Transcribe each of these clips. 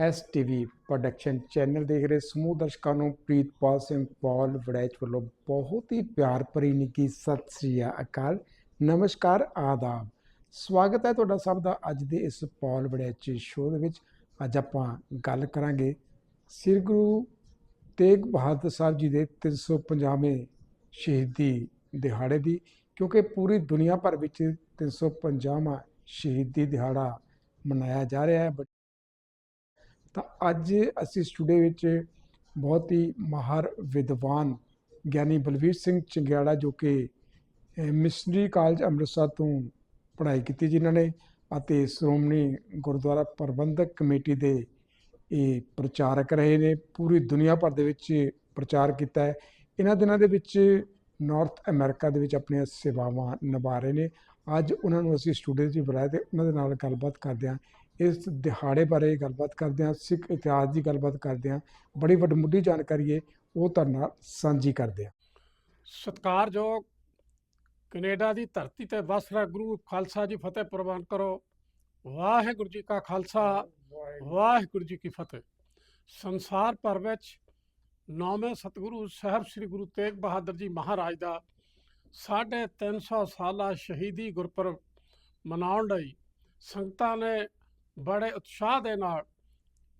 S TV production channel ਦੇਖ ਰਹੇ ਸਮੂਹ ਦਰਸ਼ਕਾਂ ਨੂੰ ਪ੍ਰੀਤਪਾਲ ਸਿੰਘ ਪੌਲ ਵੜੈਚ ਵੱਲੋਂ ਬਹੁਤ ਹੀ ਪਿਆਰ ਭਰੀ ਨਿੱਕੀ ਸਤਿ ਸ੍ਰੀ ਅਕਾਲ, ਨਮਸਕਾਰ, ਆਦਾਬ। ਸਵਾਗਤ ਹੈ ਤੁਹਾਡਾ ਸਭ ਦਾ ਅੱਜ ਦੇ ਇਸ ਪੌਲ ਵੜੈਚ ਸ਼ੋਅ ਦੇ ਵਿੱਚ। ਅੱਜ ਆਪਾਂ ਗੱਲ ਕਰਾਂਗੇ ਸ੍ਰੀ ਗੁਰੂ ਤੇਗ ਬਹਾਦਰ ਸਾਹਿਬ ਜੀ ਦੇ 350ਵੇਂ ਸ਼ਹੀਦੀ ਦਿਹਾੜੇ ਦੀ, ਕਿਉਂਕਿ ਪੂਰੀ ਦੁਨੀਆ ਭਰ ਵਿੱਚ 350ਵਾਂ ਸ਼ਹੀਦੀ ਦਿਹਾੜਾ ਮਨਾਇਆ ਜਾ ਰਿਹਾ ਹੈ। ਤਾਂ ਅੱਜ ਅਸੀਂ ਸਟੂਡੀਓ ਵਿੱਚ ਬਹੁਤ ਹੀ ਮਾਹਰ ਵਿਦਵਾਨ ਗਿਆਨੀ ਬਲਵੀਰ ਸਿੰਘ ਚੰਗਿਆੜਾ ਜੋ ਕਿ ਮਿਸ਼ਨਰੀ ਕਾਲਜ ਅੰਮ੍ਰਿਤਸਰ ਤੋਂ ਪੜ੍ਹਾਈ ਕੀਤੀ ਜਿਨ੍ਹਾਂ ਨੇ ਅਤੇ ਸ਼੍ਰੋਮਣੀ ਗੁਰਦੁਆਰਾ ਪ੍ਰਬੰਧਕ ਕਮੇਟੀ ਦੇ ਇਹ ਪ੍ਰਚਾਰਕ ਰਹੇ ਨੇ, ਪੂਰੀ ਦੁਨੀਆ ਭਰ ਦੇ ਵਿੱਚ ਪ੍ਰਚਾਰ ਕੀਤਾ ਹੈ। ਇਹਨਾਂ ਦਿਨਾਂ ਦੇ ਵਿੱਚ ਨਾਰਥ ਅਮਰੀਕਾ ਦੇ ਵਿੱਚ ਆਪਣੀਆਂ ਸੇਵਾਵਾਂ ਨਿਭਾ ਰਹੇ ਨੇ। ਅੱਜ ਉਹਨਾਂ ਨੂੰ ਅਸੀਂ ਸਟੂਡੀਓ 'ਚ ਬੁਲਾਇਆ ਤੇ ਉਹਨਾਂ ਦੇ ਨਾਲ ਗੱਲਬਾਤ ਕਰਦੇ ਹਾਂ। ਇਸ ਦਿਹਾੜੇ ਬਾਰੇ ਗੱਲਬਾਤ ਕਰਦੇ ਹਾਂ, ਸਿੱਖ ਇਤਿਹਾਸ ਦੀ ਗੱਲਬਾਤ ਕਰਦੇ ਹਾਂ। ਬੜੀ ਵੱਡਮੁੱਢੀ ਜਾਣਕਾਰੀ ਹੈ, ਉਹ ਤੁਹਾਡੇ ਨਾਲ ਸਾਂਝੀ ਕਰਦੇ ਹਾਂ। ਸਤਿਕਾਰਯੋਗ ਕੈਨੇਡਾ ਦੀ ਧਰਤੀ ਤੇ ਵਸ ਰਿਹਾ ਗੁਰੂ ਖਾਲਸਾ ਜੀ ਫਤਿਹ ਪ੍ਰਵਾਨ ਕਰੋ। ਵਾਹਿਗੁਰੂ ਜੀ ਕਾ ਖਾਲਸਾ, ਵਾਹਿਗੁਰੂ ਜੀ ਕੀ ਫਤਿਹ। ਸੰਸਾਰ ਭਰ ਵਿੱਚ ਨੌਵੇਂ ਸਤਿਗੁਰੂ ਸਾਹਿਬ ਸ੍ਰੀ ਗੁਰੂ ਤੇਗ ਬਹਾਦਰ ਜੀ ਮਹਾਰਾਜ ਦਾ ਸਾਢੇ ਤਿੰਨ ਸੌ ਸਾਲਾ ਸ਼ਹੀਦੀ ਗੁਰਪੁਰਬ ਮਨਾਉਣ ਲਈ ਸੰਗਤਾਂ ਨੇ ਬੜੇ ਉਤਸ਼ਾਹ ਦੇ ਨਾਲ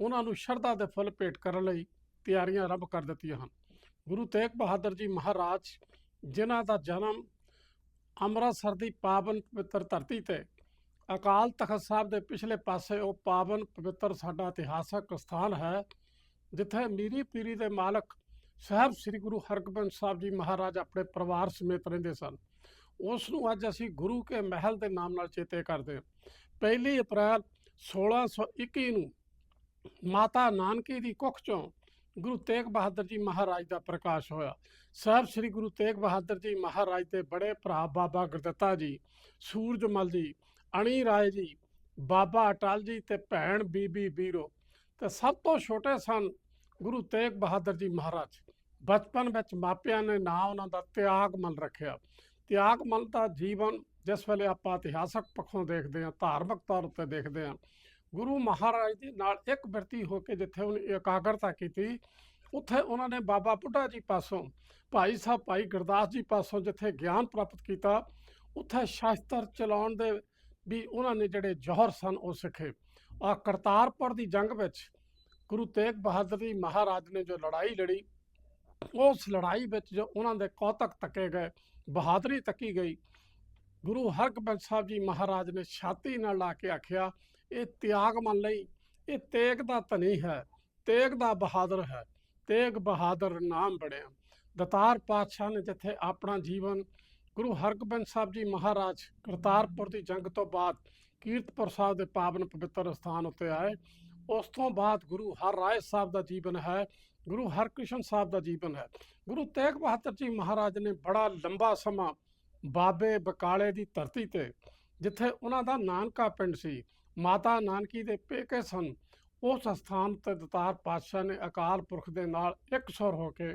ਉਹਨਾਂ ਨੂੰ ਸ਼ਰਧਾ ਦੇ ਫੁੱਲ ਭੇਟ ਕਰਨ ਲਈ ਤਿਆਰੀਆਂ ਆਰੰਭ ਕਰ ਦਿੱਤੀਆਂ ਹਨ। ਗੁਰੂ ਤੇਗ ਬਹਾਦਰ ਜੀ ਮਹਾਰਾਜ, ਜਿਨ੍ਹਾਂ ਦਾ ਜਨਮ ਅੰਮ੍ਰਿਤਸਰ ਦੀ ਪਾਵਨ ਪਵਿੱਤਰ ਧਰਤੀ ਤੇ ਅਕਾਲ ਤਖਤ ਸਾਹਿਬ ਦੇ ਪਿਛਲੇ ਪਾਸੇ ਉਹ ਪਾਵਨ ਪਵਿੱਤਰ ਸਾਡਾ ਇਤਿਹਾਸਕ ਸਥਾਨ ਹੈ, ਜਿੱਥੇ ਮੀਰੀ ਪੀਰੀ ਦੇ ਮਾਲਕ ਸਾਹਿਬ ਸ੍ਰੀ ਗੁਰੂ ਹਰਗੋਬਿੰਦ ਸਾਹਿਬ ਜੀ ਮਹਾਰਾਜ ਆਪਣੇ ਪਰਿਵਾਰ ਸਮੇਤ ਰਹਿੰਦੇ ਸਨ। ਉਸ ਨੂੰ ਅੱਜ ਅਸੀਂ ਗੁਰੂ ਕੇ ਮਹਿਲ ਦੇ ਨਾਮ ਨਾਲ ਚੇਤੇ ਕਰਦੇ ਹਾਂ। ਪਹਿਲੀ ਅਪ੍ਰੈਲ 1621 ਨੂੰ ਮਾਤਾ ਨਾਨਕੀ ਦੀ ਕੁੱਖ ਚੋਂ ਗੁਰੂ ਤੇਗ ਬਹਾਦਰ ਜੀ ਮਹਾਰਾਜ ਦਾ ਪ੍ਰਕਾਸ਼ ਹੋਇਆ। ਸਾਹਿਬ ਸ੍ਰੀ ਗੁਰੂ ਤੇਗ ਬਹਾਦਰ ਜੀ ਮਹਾਰਾਜ ਦੇ ਬੜੇ ਭਰਾ ਬਾਬਾ ਗੁਰਦੱਤਾ ਜੀ, ਸੂਰਜਮਲ ਜੀ, ਅਣੀ ਰਾਏ ਜੀ, ਬਾਬਾ ਅਟਲ ਜੀ ਤੇ ਭੈਣ ਬੀਬੀ ਬੀਰੋ ਤੇ ਸਭ ਤੋਂ ਛੋਟੇ ਸਨ ਗੁਰੂ ਤੇਗ ਬਹਾਦਰ ਜੀ ਮਹਾਰਾਜ। ਬਚਪਨ ਵਿੱਚ ਮਾਪਿਆਂ ਨੇ ਨਾਂ ਉਹਨਾਂ ਦਾ ਤਿਆਗਮਲ ਰੱਖਿਆ। ਤਿਆਗਮਲ ਦਾ ਜੀਵਨ ਜਿਸ ਵੇਲੇ ਆਪਾਂ ਇਤਿਹਾਸਕ ਪੱਖੋਂ ਦੇਖਦੇ ਹਾਂ, ਧਾਰਮਿਕ ਤੌਰ ਉੱਤੇ ਦੇਖਦੇ ਹਾਂ, ਗੁਰੂ ਮਹਾਰਾਜ ਦੇ ਨਾਲ ਇੱਕ ਬਿਰਤੀ ਹੋ ਕੇ ਜਿੱਥੇ ਉਹਨੇ ਇਕਾਗਰਤਾ ਕੀਤੀ, ਉੱਥੇ ਉਹਨਾਂ ਨੇ ਬਾਬਾ ਬੁੱਢਾ ਜੀ ਪਾਸੋਂ, ਭਾਈ ਸਾਹਿਬ ਭਾਈ ਗੁਰਦਾਸ ਜੀ ਪਾਸੋਂ ਜਿੱਥੇ ਗਿਆਨ ਪ੍ਰਾਪਤ ਕੀਤਾ, ਉੱਥੇ ਸ਼ਾਸਤਰ ਚਲਾਉਣ ਦੇ ਵੀ ਉਹਨਾਂ ਨੇ ਜਿਹੜੇ ਜੋਹਰ ਸਨ ਉਹ ਸਿੱਖੇ। ਆ ਕਰਤਾਰਪੁਰ ਦੀ ਜੰਗ ਵਿੱਚ ਗੁਰੂ ਤੇਗ ਬਹਾਦਰ ਜੀ ਮਹਾਰਾਜ ਨੇ ਜੋ ਲੜਾਈ ਲੜੀ, ਉਸ ਲੜਾਈ ਵਿੱਚ ਜੋ ਉਹਨਾਂ ਦੇ ਕੌਤਕ ਤੱਕੇ ਗਏ, ਬਹਾਦਰੀ ਤੱਕੀ ਗਈ ਗੁਰੂ ਹਰਗੋਬਿੰਦ ਸਾਹਿਬ ਜੀ ਮਹਾਰਾਜ ਨੇ ਛਾਤੀ ਨਾਲ ਲਾ ਕੇ ਆਖਿਆ, ਇਹ ਤਿਆਗ ਮੰਨ ਲਈ, ਇਹ ਤੇਗ ਦਾ ਧਨੀ ਹੈ, ਤੇਗ ਦਾ ਬਹਾਦਰ ਹੈ, ਤੇਗ ਬਹਾਦਰ ਨਾਮ ਬਣਿਆ। ਦਤਾਰ ਪਾਤਸ਼ਾਹ ਨੇ ਜਿੱਥੇ ਆਪਣਾ ਜੀਵਨ ਗੁਰੂ ਹਰਗੋਬਿੰਦ ਸਾਹਿਬ ਜੀ ਮਹਾਰਾਜ ਕਰਤਾਰਪੁਰ ਦੀ ਜੰਗ ਤੋਂ ਬਾਅਦ ਕੀਰਤਪੁਰ ਸਾਹਿਬ ਦੇ ਪਾਵਨ ਪਵਿੱਤਰ ਸਥਾਨ ਉੱਤੇ ਆਏ, ਉਸ ਤੋਂ ਬਾਅਦ ਗੁਰੂ ਹਰ ਰਾਏ ਸਾਹਿਬ ਦਾ ਜੀਵਨ ਹੈ, ਗੁਰੂ ਹਰਕ੍ਰਿਸ਼ਨ ਸਾਹਿਬ ਦਾ ਜੀਵਨ ਹੈ। ਗੁਰੂ ਤੇਗ ਬਹਾਦਰ ਜੀ ਮਹਾਰਾਜ ਨੇ ਬੜਾ ਲੰਬਾ ਸਮਾਂ ਬਾਬੇ ਬਕਾਲੇ ਦੀ ਧਰਤੀ ਤੇ, ਜਿੱਥੇ ਉਹਨਾਂ ਦਾ ਨਾਨਕਾ ਪਿੰਡ ਸੀ, ਮਾਤਾ ਨਾਨਕੀ ਦੇ ਪੇਕੇ ਸਨ, ਉਸ ਸਥਾਨ ਤੇ ਦਤਾਰ ਪਾਤਸ਼ਾਹ ਨੇ ਅਕਾਲ ਪੁਰਖ ਦੇ ਨਾਲ ਇੱਕ ਸੁਰ ਹੋ ਕੇ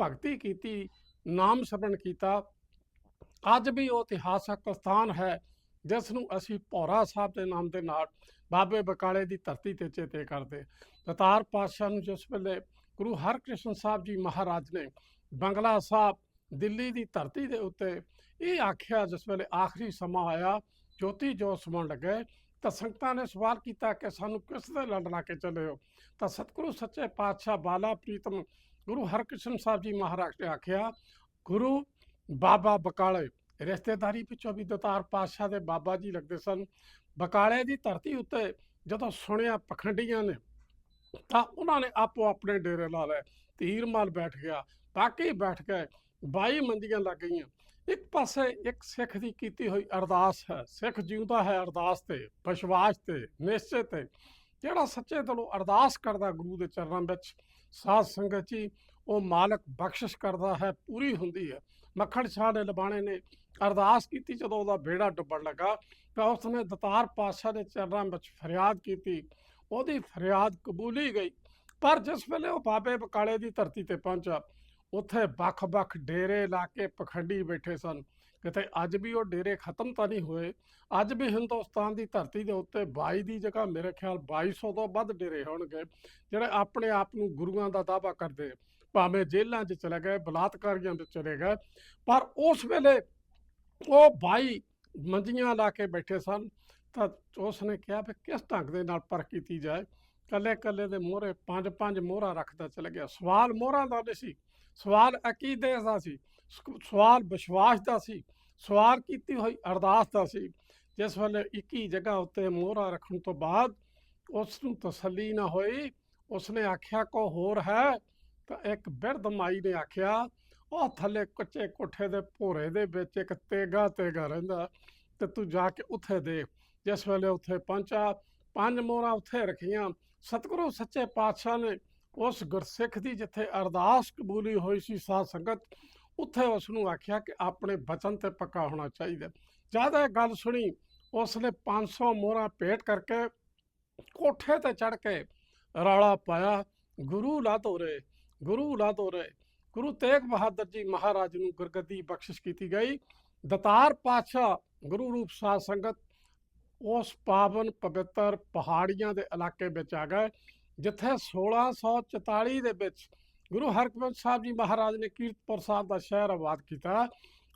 ਭਗਤੀ ਕੀਤੀ, ਨਾਮ ਸਿਮਰਨ ਕੀਤਾ, ਅੱਜ ਵੀ ਉਹ ਇਤਿਹਾਸਕ ਸਥਾਨ ਹੈ, ਜਿਸ ਨੂੰ ਅਸੀਂ ਭੌਰਾ ਸਾਹਿਬ ਦੇ ਨਾਮ ਦੇ ਨਾਲ ਬਾਬੇ ਬਕਾਲੇ ਦੀ ਧਰਤੀ ਤੇ ਚੇਤੇ ਕਰਦੇ। ਦਤਾਰ ਪਾਤਸ਼ਾਹ ਨੂੰ ਜਿਸ ਵੇਲੇ ਗੁਰੂ ਹਰਕ੍ਰਿਸ਼ਨ ਸਾਹਿਬ ਜੀ ਮਹਾਰਾਜ ਨੇ ਬੰਗਲਾ ਸਾਹਿਬ ਦਿੱਲੀ ਦੀ ਧਰਤੀ ਦੇ ਉੱਤੇ ਇਹ ਆਖਿਆ ਜਿਸ ਵੇਲੇ ਆਖਰੀ ਸਮਾਂ ਆਇਆ, ਜੋਤੀ ਜੋ ਸਮਣ ਲੱਗੇ, ਤਾਂ ਸੰਗਤਾਂ ਨੇ ਸਵਾਲ ਕੀਤਾ ਕਿ ਸਾਨੂੰ ਕਿਸ ਦੇ ਲੜ ਲਾ ਕੇ ਚੱਲੇ ਹੋ? ਤਾਂ ਸਤਿਗੁਰੂ ਸੱਚੇ ਪਾਤਸ਼ਾਹ ਬਾਲਾ ਪ੍ਰੀਤਮ ਗੁਰੂ ਹਰਕ੍ਰਿਸ਼ਨ ਸਾਹਿਬ ਜੀ ਮਹਾਰਾਜ ਨੇ ਆਖਿਆ, ਗੁਰੂ ਬਾਬਾ ਬਕਾਲੇ। ਰਿਸ਼ਤੇਦਾਰੀ ਪਿੱਛੋਂ ਵੀ ਦਤਾਰ ਪਾਤਸ਼ਾਹ ਦੇ ਬਾਬਾ ਜੀ ਲੱਗਦੇ ਸਨ। ਬਕਾਲੇ ਦੀ ਧਰਤੀ ਉੱਤੇ ਜਦੋਂ ਸੁਣਿਆ ਪਖੰਡੀਆਂ ਨੇ, ਤਾਂ ਉਹਨਾਂ ਨੇ ਆਪੋ ਆਪਣੇ ਡੇਰੇ ਲਾ ਲਏ ਧੀਰ ਮਾਲ ਬੈਠ ਗਿਆ। ਬਾਕੀ ਬੈਠ ਗਏ 22 ਮੰਦੀਆਂ ਲੱਗ ਗਈਆਂ। ਇੱਕ ਪਾਸੇ ਇੱਕ ਸਿੱਖ ਦੀ ਕੀਤੀ ਹੋਈ ਅਰਦਾਸ ਹੈ। ਸਿੱਖ ਜਿਉਂਦਾ ਹੈ ਅਰਦਾਸ ਤੇ, ਵਿਸ਼ਵਾਸ ਤੇ, ਨਿਸ਼ਚੇ ਤੇ। ਜਿਹੜਾ ਸੱਚੇ ਦਿਲੋਂ ਅਰਦਾਸ ਕਰਦਾ ਗੁਰੂ ਦੇ ਚਰਨਾਂ ਵਿੱਚ, ਸਾਧ ਸੰਗਤ ਜੀ, ਉਹ ਮਾਲਕ ਬਖਸ਼ਿਸ਼ ਕਰਦਾ ਹੈ, ਪੂਰੀ ਹੁੰਦੀ ਹੈ। ਮੱਖਣ ਸ਼ਾਹ ਨੇ ਲਬਾਣੇ ਨੇ ਅਰਦਾਸ ਕੀਤੀ ਜਦੋਂ ਉਹਦਾ ਬੇੜਾ ਡੁੱਬਣ ਲੱਗਾ, ਤਾਂ ਉਸਨੇ ਦਤਾਰ ਪਾਤਸ਼ਾਹ ਦੇ ਚਰਨਾਂ ਵਿੱਚ ਫਰਿਆਦ ਕੀਤੀ। ਉਹਦੀ ਫਰਿਆਦ ਕਬੂਲੀ ਗਈ। ਪਰ ਜਿਸ ਵੇਲੇ ਉਹ ਬਾਬੇ ਬਕਾਲੇ ਦੀ ਧਰਤੀ ਤੇ ਪਹੁੰਚਾ ਉੱਥੇ ਵੱਖ-ਵੱਖ ਡੇਰੇ ਲਾ ਕੇ ਪਖੰਡੀ ਬੈਠੇ ਸਨ। ਕਿਤੇ ਅੱਜ ਵੀ ਉਹ ਡੇਰੇ ਖਤਮ ਤਾਂ ਨਹੀਂ ਹੋਏ। ਅੱਜ ਵੀ ਹਿੰਦੁਸਤਾਨ ਦੀ ਧਰਤੀ ਦੇ ਉੱਤੇ 22 ਦੀ ਜਗ੍ਹਾ ਮੇਰੇ ਖਿਆਲ 2200 ਤੋਂ ਵੱਧ ਡੇਰੇ ਹੋਣਗੇ, ਜਿਹੜੇ ਆਪਣੇ ਆਪ ਨੂੰ ਗੁਰੂਆਂ ਦਾ ਦਾਅਵਾ ਕਰਦੇ। ਭਾਵੇਂ ਜੇਲ੍ਹਾਂ 'ਚ ਚਲੇ ਗਏ, ਬਲਾਤਕਾਰੀਆਂ ਵਿੱਚ ਚਲੇ ਗਏ, ਪਰ ਉਸ ਵੇਲੇ ਉਹ ਭਾਈ ਮੰਜੀਆਂ ਲਾ ਕੇ ਬੈਠੇ ਸਨ। ਤਾਂ ਉਸ ਨੇ ਕਿਹਾ ਵੀ ਕਿਸ ਢੰਗ ਦੇ ਨਾਲ ਪਰ ਕੀਤੀ ਜਾਏ। ਕੱਲੇ ਕੱਲੇ ਦੇ ਮੋਹਰੇ ਪੰਜ ਪੰਜ ਮੋਹਰਾ ਰੱਖਦਾ ਚਲ ਗਿਆ। ਸਵਾਲ ਮੋਹਰਾਂ ਦਾ ਨਹੀਂ ਸੀ। ਸਵਾਲ ਅਕੀਦੇ ਦਾ ਸੀ ਸਵਾਲ ਵਿਸ਼ਵਾਸ ਦਾ ਸੀ, ਸਵਾਲ ਕੀਤੀ ਹੋਈ ਅਰਦਾਸ ਦਾ ਸੀ, ਜਿਸ ਵੇਲੇ 21 ਜਗ੍ਹਾ ਉੱਤੇ ਮੋਹਰਾ ਰੱਖਣ ਤੋਂ ਬਾਅਦ ਉਸ ਨੂੰ ਤਸੱਲੀ ਨਾ ਹੋਈ, ਉਸਨੇ ਆਖਿਆ ਕੋ ਹੋਰ ਹੈ? ਤਾਂ ਇੱਕ ਬਿਰਧ ਮਾਈ ਨੇ ਆਖਿਆ, ਉਹ ਥੱਲੇ ਕੱਚੇ ਕੋਠੇ ਦੇ ਭੋਰੇ ਦੇ ਵਿੱਚ ਇੱਕ ਤੇਗਾ ਤੇਗਾ ਰਹਿੰਦਾ, ਤੇ ਤੂੰ ਜਾ ਕੇ ਉੱਥੇ ਦੇਖ, ਜਿਸ ਵੇਲੇ ਉੱਥੇ ਪਹੁੰਚਾ, ਪੰਜ ਮੋਹਰਾਂ ਉੱਥੇ ਰੱਖੀਆਂ, ਸਤਿਗੁਰੂ ਸੱਚੇ ਪਾਤਸ਼ਾਹ ਨੇ ਉਸ ਗੁਰਸਿੱਖ ਦੀ ਜਿੱਥੇ ਅਰਦਾਸ ਕਬੂਲੀ ਹੋਈ ਸੀ ਸਾਧ ਸੰਗਤ, ਉੱਥੇ ਉਸ ਨੂੰ ਆਖਿਆ ਕਿ ਆਪਣੇ ਬਚਨ ਤੇ ਪੱਕਾ ਹੋਣਾ ਚਾਹੀਦਾ। ਜਦ ਇਹ ਗੱਲ ਸੁਣੀ, ਉਸ ਨੇ 500 ਮੋਹਰਾਂ ਭੇਟ ਕਰਕੇ ਕੋਠੇ ਤੇ ਚੜ ਕੇ ਰੌਲਾ ਪਾਇਆ, ਗੁਰੂ ਲਾ ਤੋਰੇ ਗੁਰੂ ਲਾ ਤੋਰੇ ਗੁਰੂ ਤੇਗ ਬਹਾਦਰ ਜੀ ਮਹਾਰਾਜ ਨੂੰ ਗੁਰਗੱਦੀ ਬਖਸ਼ਿਸ਼ ਕੀਤੀ ਗਈ। ਦਤਾਰ ਪਾਤਸ਼ਾਹ ਗੁਰੂ ਰੂਪ ਸਾਧ ਸੰਗਤ ਉਸ ਪਾਵਨ ਪਵਿੱਤਰ ਪਹਾੜੀਆਂ ਦੇ ਇਲਾਕੇ ਵਿੱਚ ਆ ਗਏ। ਜਿੱਥੇ 1644 ਦੇ ਵਿੱਚ ਗੁਰੂ ਹਰਗੋਬਿੰਦ ਸਾਹਿਬ ਜੀ ਮਹਾਰਾਜ ਨੇ ਕੀਰਤਪੁਰ ਸਾਹਿਬ ਦਾ ਸ਼ਹਿਰ ਆਬਾਦ ਕੀਤਾ,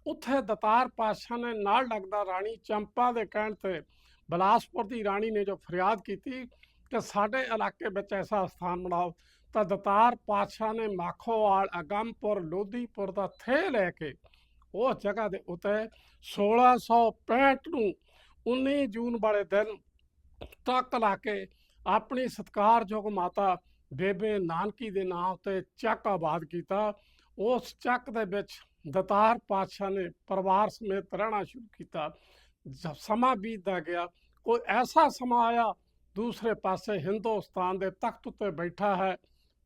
ਉੱਥੇ ਦਤਾਰ ਪਾਤਸ਼ਾਹ ਨੇ ਨਾਲ ਲੱਗਦਾ ਰਾਣੀ ਚੰਪਾ ਦੇ ਕਹਿਣ ਤੇ ਬਲਾਸਪੁਰ ਦੀ ਰਾਣੀ ਨੇ ਜੋ ਫਰਿਆਦ ਕੀਤੀ ਕਿ ਸਾਡੇ ਇਲਾਕੇ ਵਿੱਚ ਐਸਾ ਸਥਾਨ ਬਣਾਓ, ਤਾਂ ਦਤਾਰ ਪਾਤਸ਼ਾਹ ਨੇ ਮਾਖੋਵਾਲ, ਅਗੰਮਪੁਰ, ਲੋਧੀਪੁਰ ਦਾ ਥੇ ਲੈ ਕੇ ਉਹ ਜਗ੍ਹਾ ਦੇ ਉੱਤੇ 1665 ਨੂੰ 19 ਜੂਨ ਵਾਲੇ ਦਿਨ ਟੱਕ ਲਾ ਕੇ ਆਪਣੀ ਸਤਿਕਾਰਯੋਗ ਮਾਤਾ ਬੇਬੇ ਨਾਨਕੀ ਦੇ ਨਾਂ ਉੱਤੇ ਚੱਕ ਆਬਾਦ ਕੀਤਾ। ਉਸ ਚੱਕ ਦੇ ਵਿੱਚ ਦਤਾਰ ਪਾਤਸ਼ਾਹ ਨੇ ਪਰਿਵਾਰ ਸਮੇਤ ਰਹਿਣਾ ਸ਼ੁਰੂ ਕੀਤਾ। ਜ- ਸਮਾਂ ਬੀਤਦਾ ਗਿਆ, ਕੋਈ ਐਸਾ ਸਮਾਂ ਆਇਆ, ਦੂਸਰੇ ਪਾਸੇ ਹਿੰਦੁਸਤਾਨ ਦੇ ਤਖਤ ਉੱਤੇ ਬੈਠਾ ਹੈ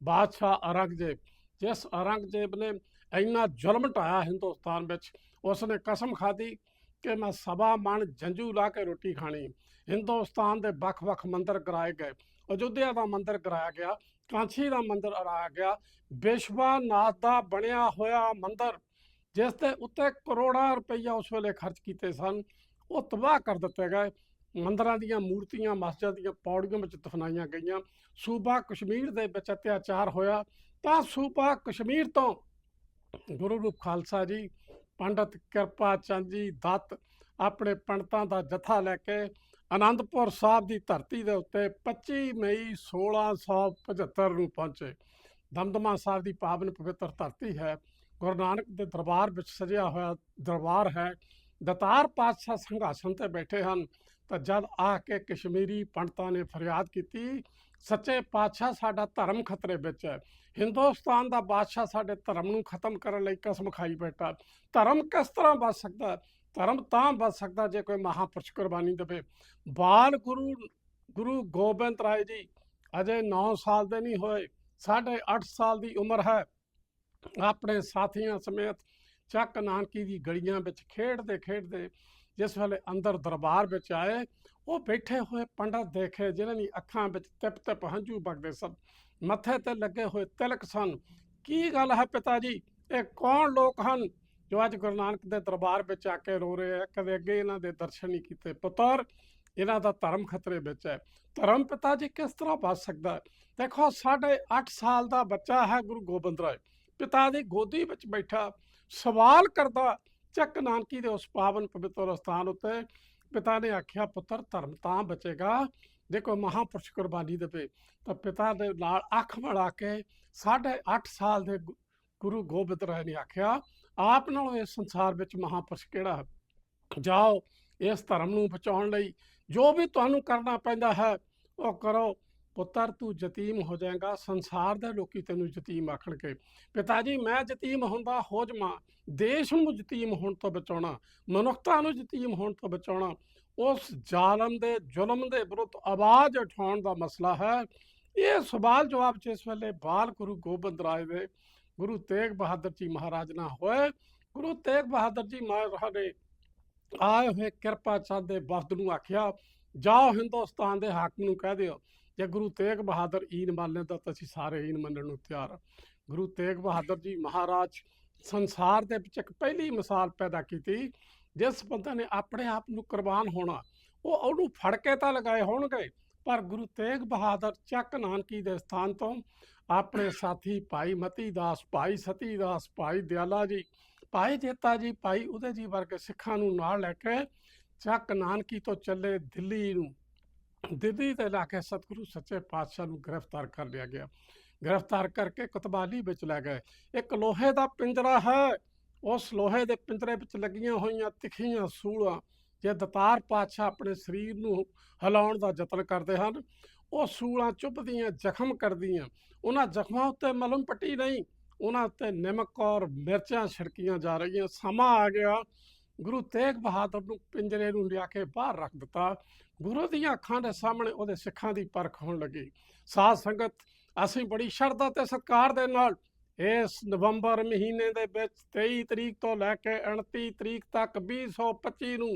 ਬਾਦਸ਼ਾਹ ਔਰੰਗਜ਼ੇਬ। ਜਿਸ ਔਰੰਗਜ਼ੇਬ ਨੇ ਇੰਨਾ ਜ਼ੁਲਮ ਢਾਇਆ ਹਿੰਦੁਸਤਾਨ ਵਿੱਚ ਉਸ ਨੇ ਕਸਮ ਖਾਧੀ ਕਿ ਮੈਂ ਸਵਾ ਮਣ ਜੰਜੂ ਲਾ ਕੇ ਰੋਟੀ ਖਾਣੀ। ਹਿੰਦੁਸਤਾਨ ਦੇ ਵੱਖ-ਵੱਖ ਮੰਦਰ ਕਰਾਏ ਗਏ। ਅਯੁੱਧਿਆ ਦਾ ਮੰਦਰ ਕਰਾਇਆ ਗਿਆ ਕਾਂਚੀ ਦਾ ਮੰਦਰ ਕਰਾਇਆ ਗਿਆ ਵਿਸ਼ਵਾਨਾਥ ਦਾ ਬਣਿਆ ਹੋਇਆ ਮੰਦਰ, ਜਿਸ ਦੇ ਉੱਤੇ ਕਰੋੜਾਂ ਰੁਪਈਆ ਉਸ ਵੇਲੇ ਖਰਚ ਕੀਤੇ ਸਨ, ਉਹ ਤਬਾਹ ਕਰ ਦਿੱਤੇ ਗਏ। ਮੰਦਰਾਂ ਦੀਆਂ ਮੂਰਤੀਆਂ, ਮਸਜਿਦ ਦੀਆਂ ਪੌੜੀਆਂ ਵਿੱਚ ਦਫਨਾਈਆਂ ਗਈਆਂ। ਸੂਬਾ ਕਸ਼ਮੀਰ ਦੇ ਵਿੱਚ ਅਤਿਆਚਾਰ ਹੋਇਆ। ਤਾਂ ਸੂਬਾ ਕਸ਼ਮੀਰ ਤੋਂ ਗੁਰੂ ਰੂਪ ਖਾਲਸਾ ਜੀ ਪੰਡਤ ਕਿਰਪਾ ਚੰਦ ਜੀ ਦੱਤ ਆਪਣੇ ਪੰਡਤਾਂ ਦਾ ਜਥਾ ਲੈ ਕੇ ਆਨੰਦਪੁਰ ਸਾਹਿਬ ਦੀ ਧਰਤੀ ਦੇ ਉੱਤੇ 25 ਮਈ 1675 ਨੂੰ ਪਹੁੰਚੇ। ਦਮਦਮਾ ਸਾਹਿਬ ਦੀ ਪਾਵਨ ਪਵਿੱਤਰ ਧਰਤੀ ਹੈ। ਗੁਰੂ ਨਾਨਕ ਦੇ ਦਰਬਾਰ ਵਿੱਚ ਸਜਿਆ ਹੋਇਆ ਦਰਬਾਰ ਹੈ। ਦਤਾਰ ਪਾਤਸ਼ਾਹ ਸੰਘਾਸਨ ਤੇ ਬੈਠੇ ਹਨ। ਤਾਂ ਜਦ ਆ ਕੇ ਕਸ਼ਮੀਰੀ ਪੰਡਤਾਂ ਨੇ ਫਰਿਆਦ ਕੀਤੀ ਸੱਚੇ ਪਾਤਸ਼ਾਹ ਸਾਡਾ ਧਰਮ ਖਤਰੇ ਵਿੱਚ ਹੈ। ਹਿੰਦੁਸਤਾਨ ਦਾ ਬਾਦਸ਼ਾਹ ਸਾਡੇ ਧਰਮ ਨੂੰ ਖਤਮ ਕਰਨ ਲਈ ਕਸਮ ਖਾਈ ਬੈਠਾ। ਧਰਮ ਕਿਸ ਤਰ੍ਹਾਂ ਬਚ ਸਕਦਾ ਧਰਮ ਤਾਂ ਬਚ ਸਕਦਾ ਜੇ ਕੋਈ ਮਹਾਪੁਰਸ਼ ਕੁਰਬਾਨੀ ਦੇਵੇ। ਬਾਲ ਗੁਰੂ ਗੁਰੂ ਗੋਬਿੰਦ ਰਾਏ ਜੀ ਅਜੇ 9 ਸਾਲ ਦੇ ਨਹੀਂ ਹੋਏ। ਸਾਢੇ 8 ਸਾਲ ਦੀ ਉਮਰ ਹੈ। ਆਪਣੇ ਸਾਥੀਆਂ ਸਮੇਤ ਚੱਕ ਨਾਨਕੀ ਦੀ ਗਲੀਆਂ ਵਿੱਚ ਖੇਡਦੇ ਖੇਡਦੇ ਜਿਸ ਵੇਲੇ ਅੰਦਰ ਦਰਬਾਰ ਵਿੱਚ ਆਏ ਉਹ ਬੈਠੇ ਹੋਏ ਪੰਡਤ ਦੇਖੇ ਜਿਨ੍ਹਾਂ ਦੀ ਅੱਖਾਂ ਵਿੱਚ ਤਿਪ ਤਿਪ ਹੰਝੂ ਵਗਦੇ ਸਨ। ਮੱਥੇ ਤੇ ਲੱਗੇ ਹੋਏ ਤਿਲਕ ਸਨ। ਕੀ ਗੱਲ ਹੈ ਪਿਤਾ ਜੀ ਇਹ ਕੌਣ ਲੋਕ ਹਨ ਜੋ ਅੱਜ ਗੁਰੂ ਨਾਨਕ ਦੇ ਦਰਬਾਰ ਵਿੱਚ ਆ ਕੇ ਰੋ ਰਹੇ ਆ? ਕਦੇ ਅੱਗੇ ਇਹਨਾਂ ਦੇ ਦਰਸ਼ਨ ਨਹੀਂ ਕੀਤੇ। ਪੁੱਤਰ, ਇਹਨਾਂ ਦਾ ਧਰਮ ਖਤਰੇ ਵਿੱਚ ਹੈ। ਧਰਮ ਪਿਤਾ ਜੀ ਕਿਸ ਤਰ੍ਹਾਂ ਬਚ ਸਕਦਾ ਦੇਖੋ, ਸਾਡੇ 8 ਸਾਲ ਦਾ ਬੱਚਾ ਹੈ ਗੁਰੂ ਗੋਬਿੰਦ ਰਾਏ। ਪਿਤਾ ਦੀ ਗੋਦੀ ਵਿੱਚ ਬੈਠਾ, ਸਵਾਲ ਕਰਦਾ, ਚੱਕ ਨਾਨਕੀ ਦੇ ਉਸ ਪਾਵਨ ਪਵਿੱਤਰ ਸਥਾਨ ਉੱਤੇ ਪਿਤਾ ਨੇ ਆਖਿਆ, ਪੁੱਤਰ, ਧਰਮ ਤਾਂ ਬਚੇਗਾ। ਦੇਖੋ ਕੋਈ ਮਹਾਪੁਰਸ਼ ਕੁਰਬਾਨੀ ਦੇਵੇ ਤਾਂ ਪਿਤਾ ਦੇ ਨਾਲ ਅੱਖ ਮਿਲਾ ਕੇ ਸਾਢੇ 8 ਸਾਲ ਦੇ ਗੁ- ਗੁਰੂ ਗੋਬਿੰਦ ਰਾਏ ਨੇ ਆਖਿਆ, ਆਪ ਨਾਲੋਂ ਇਸ ਸੰਸਾਰ ਵਿੱਚ ਮਹਾਪੁਰਸ਼ ਕਿਹੜਾ ਹੈ? ਜਾਓ, ਇਸ ਧਰਮ ਨੂੰ ਬਚਾਉਣ ਲਈ ਜੋ ਵੀ ਤੁਹਾਨੂੰ ਕਰਨਾ ਪੈਂਦਾ ਹੈ, ਉਹ ਕਰੋ। ਪੁੱਤਰ, ਤੂੰ ਯਤੀਮ ਹੋ ਜਾਏਗਾ, ਸੰਸਾਰ ਦੇ ਲੋਕੀ ਤੈਨੂੰ ਯਤੀਮ ਆਖਣਗੇ। ਪਿਤਾ ਜੀ, ਮੈਂ ਯਤੀਮ ਹੁੰਦਾ, ਹੋ ਜਾਵਾਂ। ਦੇਸ਼ ਨੂੰ ਯਤੀਮ ਹੋਣ ਤੋਂ ਬਚਾਉਣਾ, ਮਨੁੱਖਤਾ ਨੂੰ ਯਤੀਮ ਹੋਣ ਤੋਂ ਬਚਾਉਣਾ, ਉਸ ਜ਼ਾਲਮ ਦੇ, ਜ਼ੁਲਮ ਦੇ ਵਿਰੁੱਧ ਆਵਾਜ਼ ਉਠਾਉਣ ਦਾ ਮਸਲਾ ਹੈ। ਇਹ ਸਵਾਲ ਜਵਾਬ ਜਿਸ ਵੇਲੇ ਬਾਲ ਗੁਰੂ ਗੋਬਿੰਦ ਰਾਏ ਦੇ, ਗੁਰੂ ਤੇਗ ਬਹਾਦਰ ਜੀ ਮਹਾਰਾਜ ਨਾਲ ਹੋਏ। ਗੁਰੂ ਤੇਗ ਬਹਾਦਰ ਜੀ ਮਹਾਰਾਜ ਨੇ ਆਏ ਹੋਏ ਕਿਰਪਾ ਚੰਦ ਦੇ ਵਫਦ ਨੂੰ ਆਖਿਆ, ਜਾਓ ਹਿੰਦੁਸਤਾਨ ਦੇ ਹਾਕਮ ਨੂੰ ਕਹਿ ਦਿਓ ਜੇ ਗੁਰੂ ਤੇਗ ਬਹਾਦਰ ਈਨ ਮੰਨ ਲੈਂਦਾ ਤਾਂ ਅਸੀਂ ਸਾਰੇ ਈਨ ਮੰਨਣ ਨੂੰ ਤਿਆਰ ਹਾਂ। ਗੁਰੂ ਤੇਗ ਬਹਾਦਰ ਜੀ ਮਹਾਰਾਜ ਸੰਸਾਰ ਦੇ ਵਿੱਚ ਇੱਕ ਪਹਿਲੀ ਮਿਸਾਲ ਪੈਦਾ ਕੀਤੀ, ਜਿਸ ਬੰਦੇ ਨੇ ਆਪਣੇ ਆਪ ਨੂੰ ਕੁਰਬਾਨ ਹੋਣਾ, ਉਹ ਉਹਨੂੰ ਫੜ ਕੇ ਤਾਂ ਲਗਾਏ ਹੋਣਗੇ, ਪਰ ਗੁਰੂ ਤੇਗ ਬਹਾਦਰ ਚੱਕ ਨਾਨਕੀ ਦੇ ਸਥਾਨ ਤੋਂ ਆਪਣੇ ਸਾਥੀ ਭਾਈ ਮਤੀ ਦਾਸ, ਭਾਈ ਸਤੀ ਦਾਸ, ਭਾਈ ਦਿਆਲਾ ਜੀ, ਭਾਈ ਜੇਤਾ ਜੀ, ਭਾਈ ਉਹਦੇ ਜੀ ਵਰਗੇ ਸਿੱਖਾਂ ਨੂੰ ਨਾਲ ਲੈ ਕੇ ਚੱਕ ਨਾਨਕੀ ਤੋਂ ਚੱਲੇ ਦਿੱਲੀ ਨੂੰ ਦਿੱਲੀ ਤੇ ਲਾ ਕੇ ਸਤਿਗੁਰੂ ਸੱਚੇ ਪਾਤਸ਼ਾਹ ਨੂੰ ਗ੍ਰਿਫਤਾਰ ਕਰ ਲਿਆ ਗਿਆ। ਗ੍ਰਿਫਤਾਰ ਕਰਕੇ ਕਤਬਾਲੀ ਵਿੱਚ ਲੈ ਗਏ। ਇੱਕ ਲੋਹੇ ਦਾ ਪਿੰਜਰਾ ਹੈ। ਉਸ ਲੋਹੇ ਦੇ ਪਿੰਜਰੇ ਵਿੱਚ ਲੱਗੀਆਂ ਹੋਈਆਂ ਤਿੱਖੀਆਂ ਸੂਲਾਂ ਜੇ ਦਤਾਰ ਪਾਤਸ਼ਾਹ ਆਪਣੇ ਸਰੀਰ ਨੂੰ ਹਿਲਾਉਣ ਦਾ ਯਤਨ ਕਰਦੇ ਹਨ, ਉਹ ਸੂਲਾਂ ਚੁੱਭਦੀਆਂ, ਜ਼ਖਮ ਕਰਦੀਆਂ। ਉਹਨਾਂ ਜ਼ਖਮਾਂ ਉੱਤੇ ਮਲਮ ਪੱਟੀ ਨਹੀਂ, ਉਹਨਾਂ ਉੱਤੇ ਨਿਮਕ ਔਰ ਮਿਰਚਾਂ ਛਿੜਕੀਆਂ ਜਾ ਰਹੀਆਂ। ਸਮਾਂ ਆ ਗਿਆ। ਗੁਰੂ ਤੇਗ ਬਹਾਦਰ ਨੂੰ ਪਿੰਜਰੇ ਨੂੰ ਲਿਆ ਕੇ ਬਾਹਰ ਰੱਖ ਦਿੱਤਾ। ਗੁਰੂ ਦੀਆਂ ਅੱਖਾਂ ਦੇ ਸਾਹਮਣੇ ਉਹਦੇ ਸਿੱਖਾਂ ਦੀ ਪਰਖ ਹੋਣ ਲੱਗੀ। ਸਾਧ ਸੰਗਤ, ਅਸੀਂ ਬੜੀ ਸ਼ਰਧਾ ਤੇ ਸਤਿਕਾਰ ਦੇ ਨਾਲ ਇਸ ਨਵੰਬਰ ਮਹੀਨੇ ਦੇ ਵਿੱਚ 23 ਤਰੀਕ ਤੋਂ ਲੈ ਕੇ 29 ਤਰੀਕ ਤੱਕ 2025 ਨੂੰ